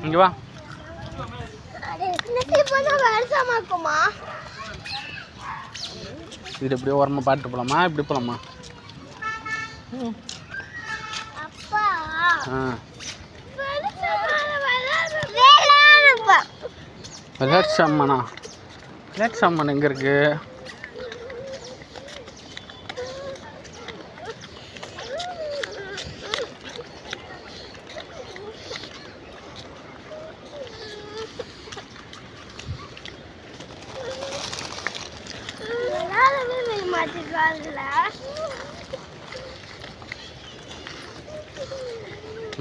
இங்க வா இது எப்படியோ ஓரமாக பாட்டு போகலாமா இப்படி போகலாமா விளையாட்டு சாமானா விளையாட்டு சாமான் எங்கே இருக்கு?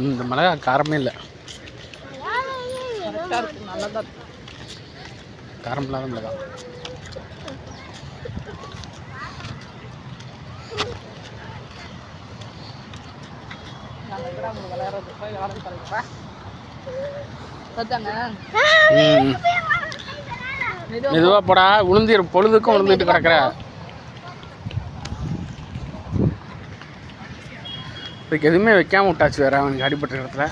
இந்த மிளகா காரமே இல்லை. காரம் இல்லாத மிளகா. ம் மெதுவாக போடா உளுந்திரு பொழுதுக்கும் உளுந்துட்டு கிடக்குற. இதுக்கு எதுவுமே வைக்காம விட்டாச்சு வேற அவனுக்கு அடிபட்ட இடத்துல.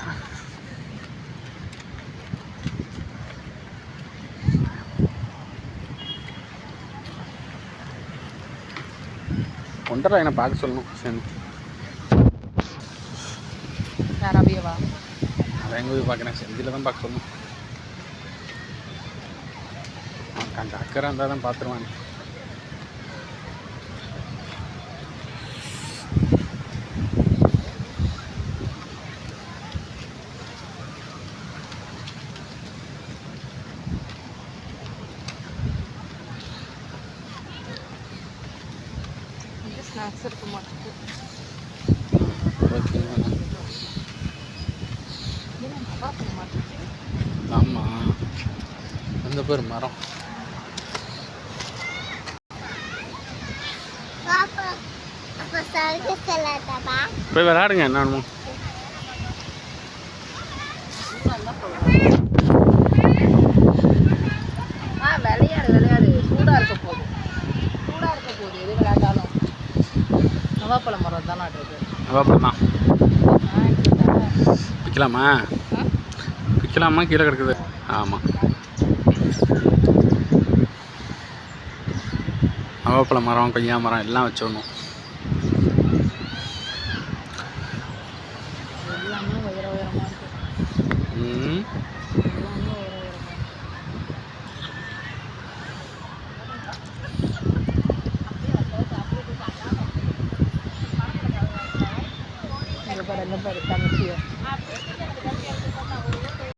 ஒன்றரை என்ன பார்க்க சொல்லணும் சரி. யாராவியவா அதை எங்கே போய் பார்க்குறேன் செந்தில் தான் பார்க்க சொல்லணும். அங்கே அக்கறை இருந்தால் தான் பார்த்துருவான். ஸ்நாக்ஸ் இருக்க மாட்டேங்குது ஓகே ஆமாம் அந்த பேர் மரம். போய் விளையாடுங்க என்ன நவாப்பழ மரம் தான் நாட்டுறது அப்புறம் தான். விற்கலாமா விற்கலாமா கீழே கிடக்குது. ஆமாம் நவாப்பழ மரம் கொய்யா மரம் எல்லாம் வச்சிடணும். எல்லாமே உயர உயரமாக para no para estar